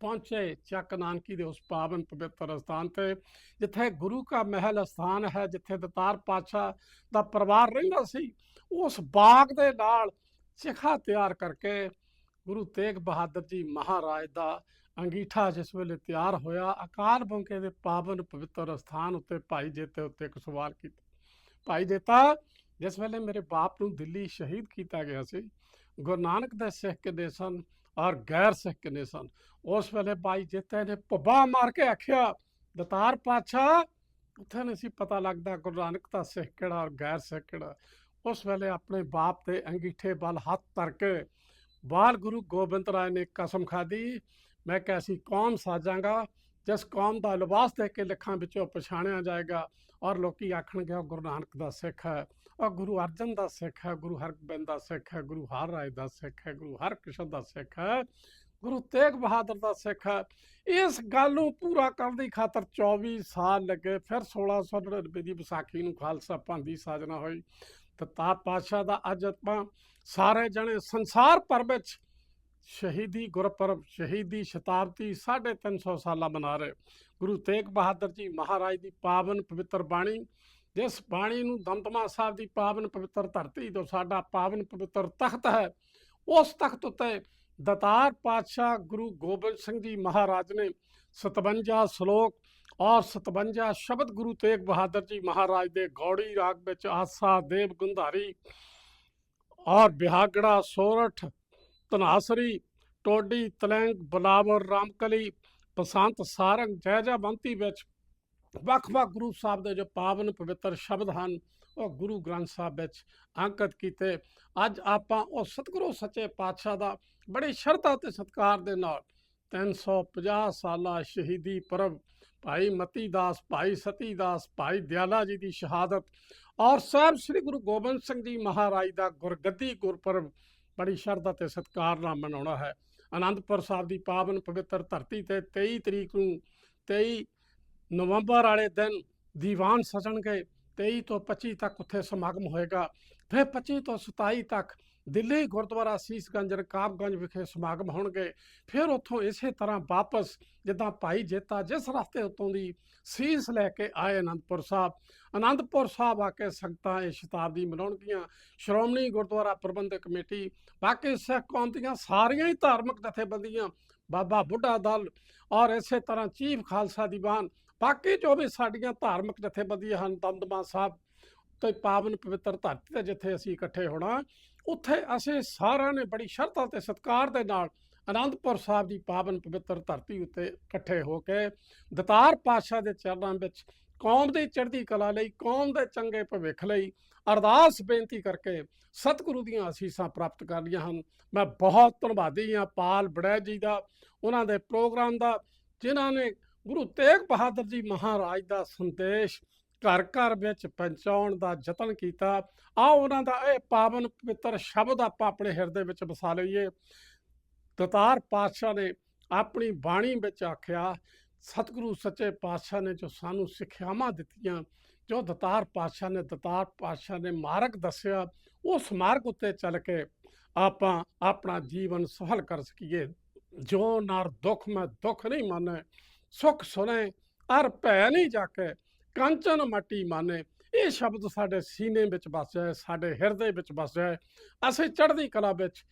ਪਹੁੰਚੇ ਚੱਕ ਨਾਨਕੀ ਦੇ ਉਸ ਪਾਵਨ ਪਵਿੱਤਰ ਸਥਾਨ ਤੇ, ਜਿੱਥੇ ਗੁਰੂ ਕਾ ਮਹਿਲ ਸਥਾਨ ਹੈ, ਜਿੱਥੇ ਦਤਾਰ ਪਾਤਸ਼ਾਹ ਦਾ ਪਰਿਵਾਰ ਰਹਿੰਦਾ ਸੀ। ਉਸ ਬਾਗ ਦੇ ਨਾਲ ਸਿਖਾ ਤਿਆਰ ਕਰਕੇ ਗੁਰੂ ਤੇਗ ਬਹਾਦਰ ਜੀ ਮਹਾਰਾਜ ਦਾ ਅੰਗੀਠਾ ਜਿਸ ਵੇਲੇ ਤਿਆਰ ਹੋਇਆ, ਅਕਾਲ ਬੰਕੇ ਦੇ ਪਾਵਨ ਪਵਿੱਤਰ ਸਥਾਨ ਉੱਤੇ ਭਾਈ ਜੇਤੇ ਉੱਤੇ ਇੱਕ ਸਵਾਲ ਕੀਤਾ। ਭਾਈ ਜੇਤਾ ਜਿਸ ਵੇਲੇ ਮੇਰੇ ਬਾਪ ਨੂੰ ਦਿੱਲੀ ਸ਼ਹੀਦ ਕੀਤਾ ਗਿਆ ਸੀ। ਗੁਰੂ ਨਾਨਕ ਦੇ ਸਿੱਖ ਕਿੰਨੇ ਸਨ ਔਰ ਗੈਰ ਸਿੱਖ ਕਿੰਨੇ ਸਨ। ਉਸ ਵੇਲੇ ਭਾਈ ਜੇਤੇ ਨੇ ਭੱਬਾ ਮਾਰ ਕੇ ਆਖਿਆ, ਦਤਾਰ ਪਾਤਸ਼ਾਹ, ਉੱਥੇ ਨਹੀਂ ਸੀ ਪਤਾ ਲੱਗਦਾ ਗੁਰੂ ਨਾਨਕ ਦਾ ਸਿੱਖ ਕਿਹੜਾ ਔਰ ਗੈਰ ਸਿੱਖ ਕਿਹੜਾ? ਉਸ ਵੇਲੇ ਆਪਣੇ ਬਾਪ ਦੇ ਅੰਗੀਠੇ ਵੱਲ ਹੱਥ ਧਰ ਕੇ ਬਾਲ ਗੁਰੂ ਗੋਬਿੰਦ ਰਾਏ ਨੇ ਕਸਮ ਖਾਦੀ ਮੈਂ ਕੈਸੀ ਕੌਮ ਸਾਜਾਂਗਾ ਜਿਸ ਕੌਮ ਦਾ ਲਿਬਾਸ ਦੇਖ ਕੇ ਲੱਖਾਂ ਵਿੱਚੋਂ ਪਛਾਣਿਆ ਜਾਏਗਾ ਔਰ ਲੋਕੀ ਆਖਣਗੇ, ਉਹ ਗੁਰੂ ਨਾਨਕ ਦਾ ਸਿੱਖ ਹੈ, ਉਹ ਗੁਰੂ ਅਰਜਨ ਦਾ ਸਿੱਖ ਹੈ, ਗੁਰੂ ਹਰਗੋਬਿੰਦ ਦਾ ਸਿੱਖ ਹੈ, ਗੁਰੂ ਹਰ ਰਾਏ ਦਾ ਸਿੱਖ ਹੈ, ਗੁਰੂ ਹਰਕ੍ਰਿਸ਼ਨ ਦਾ ਸਿੱਖ ਹੈ, ਗੁਰੂ ਤੇਗ ਬਹਾਦਰ ਦਾ ਸਿੱਖ ਹੈ। ਇਸ ਗੱਲ ਨੂੰ ਪੂਰਾ ਕਰਨ ਦੀ ਖਾਤਰ 24 ਸਾਲ ਲੱਗੇ, ਫਿਰ 1699 ਦੀ ਵਿਸਾਖੀ ਨੂੰ ਖਾਲਸਾ ਪੰਥ ਦੀ ਸਾਜਨਾ ਹੋਈ। ਤੇ ਤਾ ਪਾਤਸ਼ਾਹ ਦਾ ਅੱਜ ਆਪਾਂ ਸਾਰੇ ਜਣੇ ਸੰਸਾਰ ਭਰ ਵਿੱਚ ਸ਼ਹੀਦੀ ਗੁਰਪੁਰਬ, ਸ਼ਹੀਦੀ ਸ਼ਤਾਬਦੀ 350 ਸਾਲਾ ਮਨਾ ਰਹੇ। ਗੁਰੂ ਤੇਗ ਬਹਾਦਰ ਜੀ ਮਹਾਰਾਜ ਦੀ ਪਾਵਨ ਪਵਿੱਤਰ ਬਾਣੀ, ਜਿਸ ਬਾਣੀ ਨੂੰ ਦਮਦਮਾ ਸਾਹਿਬ ਦੀ ਪਾਵਨ ਪਵਿੱਤਰ ਧਰਤੀ ਤੋਂ ਸਾਡਾ ਪਾਵਨ ਪਵਿੱਤਰ ਤਖਤ ਹੈ, ਉਸ ਤਖਤ ਉੱਤੇ ਦਤਾਰ ਪਾਤਸ਼ਾਹ ਗੁਰੂ ਗੋਬਿੰਦ ਸਿੰਘ ਜੀ ਮਹਾਰਾਜ ਨੇ 57 ਸ਼ਲੋਕ ਔਰ 57 ਸ਼ਬਦ ਗੁਰੂ ਤੇਗ ਬਹਾਦਰ ਜੀ ਮਹਾਰਾਜ ਦੇ ਗੌੜੀ ਰਾਗ ਵਿੱਚ ਆਸਾ ਦੇਵ ਗੁੰਧਾਰੀ ਔਰ ਬਿਹਾਗੜਾ ਸੋਰਠ ਧਨਾਸਰੀ ਟੋਡੀ, ਤਲੈਂਗ, ਬਲਾਵਰ, ਰਾਮਕਲੀ, ਬਸੰਤ, ਸਾਰੰਗ, ਜੈ ਵਿੱਚ ਵੱਖ-ਵੱਖ ਗੁਰੂ ਸਾਹਿਬ ਦੇ ਜੋ ਪਾਵਨ ਪਵਿੱਤਰ ਸ਼ਬਦ ਹਨ, ਉਹ ਗੁਰੂ ਗ੍ਰੰਥ ਸਾਹਿਬ ਵਿੱਚ ਅੰਕਿਤ ਕੀਤੇ। ਅੱਜ ਆਪਾਂ ਉਹ ਸਤਿਗੁਰੂ ਸੱਚੇ ਪਾਤਸ਼ਾਹ ਦਾ ਬੜੀ ਸ਼ਰਧਾ ਤੇ ਸਤਿਕਾਰ ਦੇ ਨਾਲ 350 ਸਾਲਾ ਸ਼ਹੀਦੀ ਪਰਬ, ਭਾਈ ਮਤੀ ਦਾਸ, ਭਾਈ ਸਤੀ ਦਾਸ, ਭਾਈ ਦਿਆਲਾ ਜੀ ਦੀ ਸ਼ਹਾਦਤ ਔਰ ਸਾਹਿਬ ਸ੍ਰੀ ਗੁਰੂ ਗੋਬਿੰਦ ਸਿੰਘ ਜੀ ਮਹਾਰਾਜ ਦਾ ਗੁਰਗੱਦੀ ਗੁਰਪੁਰਬ ਬੜੀ ਸ਼ਰਧਾ ਤੇ ਸਤਿਕਾਰ ਨਾਲ ਮਨਾਉਣਾ ਹੈ। ਆਨੰਦਪੁਰ ਸਾਹਿਬ ਦੀ ਪਾਵਨ ਪਵਿੱਤਰ ਧਰਤੀ ਤੇ 23 ਤਰੀਕ ਨੂੰ 23 ਨਵੰਬਰ ਵਾਲੇ ਦਿਨ ਦੀਵਾਨ ਸਜਣਗੇ। 23 ਤੋਂ 25 ਤੱਕ ਉੱਥੇ ਸਮਾਗਮ ਹੋਏਗਾ। ਫਿਰ 25 ਤੋਂ 27 ਤੱਕ ਦਿੱਲੀ, ਗੁਰਦੁਆਰਾ ਸੀਸਗੰਜ, ਰਕਾਬਗੰਜ ਵਿਖੇ ਸਮਾਗਮ ਹੋਣਗੇ। ਫਿਰ ਉੱਥੋਂ ਇਸੇ ਤਰ੍ਹਾਂ ਵਾਪਸ ਜਿੱਦਾਂ ਭਾਈ ਜੇਤਾ ਜਿਸ ਰਸਤੇ ਉੱਤੋਂ ਦੀ ਸੀਸ ਲੈ ਕੇ ਆਏ ਅਨੰਦਪੁਰ ਸਾਹਿਬ। ਅਨੰਦਪੁਰ ਸਾਹਿਬ ਆ ਕੇ ਸੰਗਤਾਂ ਇਹ ਸ਼ਤਾਬਦੀ ਮਨਾਉਣਗੀਆਂ। ਸ਼੍ਰੋਮਣੀ ਗੁਰਦੁਆਰਾ ਪ੍ਰਬੰਧਕ ਕਮੇਟੀ, ਬਾਕੀ ਸਿੱਖ ਕੌਮ ਦੀਆਂ ਸਾਰੀਆਂ ਹੀ ਧਾਰਮਿਕ ਜਥੇਬੰਦੀਆਂ, ਬਾਬਾ ਬੁੱਢਾ ਦਲ ਔਰ ਇਸੇ ਤਰ੍ਹਾਂ ਚੀਫ ਖਾਲਸਾ ਦੀਵਾਨ, ਬਾਕੀ ਜੋ ਵੀ ਸਾਡੀਆਂ ਧਾਰਮਿਕ ਜਥੇਬੰਦੀਆਂ ਹਨ, ਦਮਦਮਾ ਸਾਹਿਬ ਤੇ ਪਾਵਨ ਪਵਿੱਤਰ ਧਰਤੀ ਤੇ ਜਿੱਥੇ ਅਸੀਂ ਇਕੱਠੇ ਹੋਣਾ ਉੱਥੇ ਅਸੀਂ ਸਾਰਿਆਂ ਨੇ ਬੜੀ ਸ਼ਰਧਾ ਤੇ ਸਤਿਕਾਰ ਦੇ ਨਾਲ ਅਨੰਦਪੁਰ ਸਾਹਿਬ ਦੀ ਪਾਵਨ ਪਵਿੱਤਰ ਧਰਤੀ ਉੱਤੇ ਇਕੱਠੇ ਹੋ ਕੇ ਦਤਾਰ ਪਾਤਸ਼ਾਹ ਦੇ ਚਰਨਾਂ ਵਿੱਚ ਕੌਮ ਦੀ ਚੜ੍ਹਦੀ ਕਲਾ ਲਈ, ਕੌਮ ਦੇ ਚੰਗੇ ਭਵਿੱਖ ਲਈ ਅਰਦਾਸ ਬੇਨਤੀ ਕਰਕੇ ਸਤਿਗੁਰੂ ਦੀਆਂ ਅਸੀਸਾਂ ਪ੍ਰਾਪਤ ਕਰ ਲਈਆਂ ਹਨ। ਮੈਂ ਬਹੁਤ ਧੰਨਵਾਦੀ ਹਾਂ ਪਾਲ ਬੜੈ ਜੀ ਦਾ, ਉਹਨਾਂ ਦੇ ਪ੍ਰੋਗਰਾਮ ਦਾ, ਜਿਨ੍ਹਾਂ ਨੇ ਗੁਰੂ ਤੇਗ ਬਹਾਦਰ ਜੀ ਮਹਾਰਾਜ ਦਾ ਸੰਦੇਸ਼ ਘਰ ਘਰ ਵਿੱਚ ਪਹੁੰਚਾਉਣ ਦਾ ਯਤਨ ਕੀਤਾ। ਆਓ ਉਹਨਾਂ ਦਾ ਇਹ ਪਾਵਨ ਪਵਿੱਤਰ ਸ਼ਬਦ ਆਪਾਂ ਆਪਣੇ ਹਿਰਦੇ ਵਿੱਚ ਵਸਾ ਲਈਏ। ਦਤਾਰ ਪਾਤਸ਼ਾਹ ਨੇ ਆਪਣੀ ਬਾਣੀ ਵਿੱਚ ਆਖਿਆ, ਸਤਿਗੁਰੂ ਸੱਚੇ ਪਾਤਸ਼ਾਹ ਨੇ ਜੋ ਸਾਨੂੰ ਸਿੱਖਿਆਵਾਂ ਦਿੱਤੀਆਂ, ਜੋ ਦਤਾਰ ਪਾਤਸ਼ਾਹ ਨੇ, ਦਤਾਰ ਪਾਤਸ਼ਾਹ ਨੇ ਮਾਰਗ ਦੱਸਿਆ, ਉਸ ਮਾਰਗ ਉੱਤੇ ਚੱਲ ਕੇ ਆਪਾਂ ਆਪਣਾ ਜੀਵਨ ਸਫਲ ਕਰ ਸਕੀਏ। ਜੋ ਨਾਰ ਦੁੱਖ ਮੈਂ ਦੁੱਖ ਨਹੀਂ ਮੰਨੇ, ਸੁਖ ਸੁਣੇ, ਅਰ ਭੈ ਨਹੀਂ ਜਾਕੇ ਕੰਚਨ ਮਾਟੀ ਮਾਨੇ। ਇਹ ਸ਼ਬਦ ਸਾਡੇ ਸੀਨੇ ਵਿੱਚ ਵਸ ਜਾਏ ਸਾਡੇ ਹਿਰਦੇ ਵਿੱਚ ਵਸ ਜਾਏ ਅਸੀਂ ਚੜ੍ਹਦੀ ਕਲਾ ਵਿੱਚ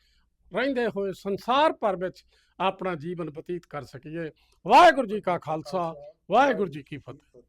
ਰਹਿੰਦੇ ਹੋਏ ਸੰਸਾਰ ਭਰ ਵਿੱਚ ਆਪਣਾ ਜੀਵਨ ਬਤੀਤ ਕਰ ਸਕੀਏ। ਵਾਹਿਗੁਰੂ ਜੀ ਕਾ ਖਾਲਸਾ। ਵਾਹਿਗੁਰੂ ਜੀ ਕੀ ਫਤਿਹ।